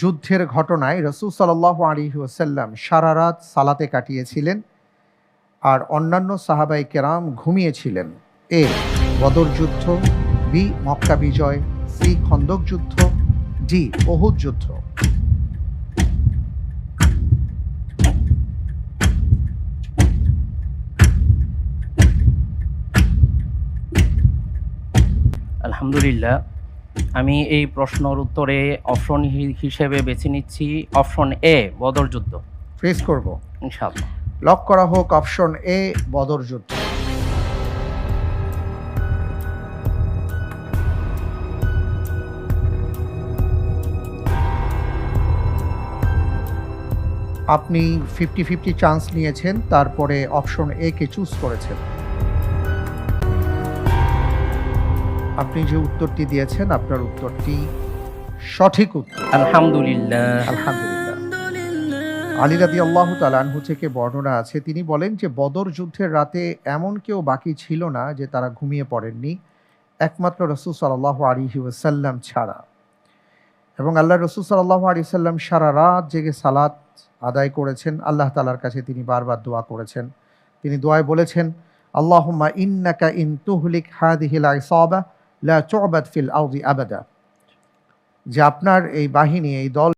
যুদ্ধের ঘটনায় রসুল সাল্লাহ আলী ওসাল্লাম সারা রাত সালাতে কাটিয়েছিলেন আর অন্যান্য সাহাবাই কেরাম ঘুমিয়েছিলেন। এ বদর যুদ্ধ, বি মক্কা বিজয়, সি খন্দক যুদ্ধ, ডি ওহুদ যুদ্ধ। আলহামদুলিল্লাহ আমি এই প্রশ্নের উত্তরে অপশন হিসেবে বেছে নিচ্ছি অপশন এ বদর যুদ্ধ। ফেস করব। ইনশাআল্লাহ। লক করা হোক অপশন এ বদর যুদ্ধ। আপনি ফিফটি ফিফটি চান্স নিয়েছেন তারপরে অপশন এ কে চুজ করেছেন। আপনি যে উত্তরটি দিয়েছেন আপনার উত্তরটি সঠিক উত্তর। আলহামদুলিল্লাহ। আলহামদুলিল্লাহ। আলী রাদি আল্লাহ তালানহু থেকে বর্ণনা আছে তিনি বলেন যে বদর যুদ্ধের রাতে এমন কেউ বাকি ছিল না যে তারা ঘুমিয়ে পড়েননি একমাত্র রসুল সাল্লাহ আলিহি ওসাল্লাম ছাড়া। এবং আল্লাহ রসুল সাল্লাহ আলি সাল্লাম সারা রাত জেগে সালাত আদায় করেছেন। আল্লাহ তালার কাছে তিনি বারবার দোয়া করেছেন। তিনি দোয়ায় বলেছেন আল্লাহুম্মা ইন্নাকা ইন তুহলিক হাদিহিল আইসাবা লা তু'বাদ ফিল আউদি আবাদা। যে আপনার এই বাহিনী এই দল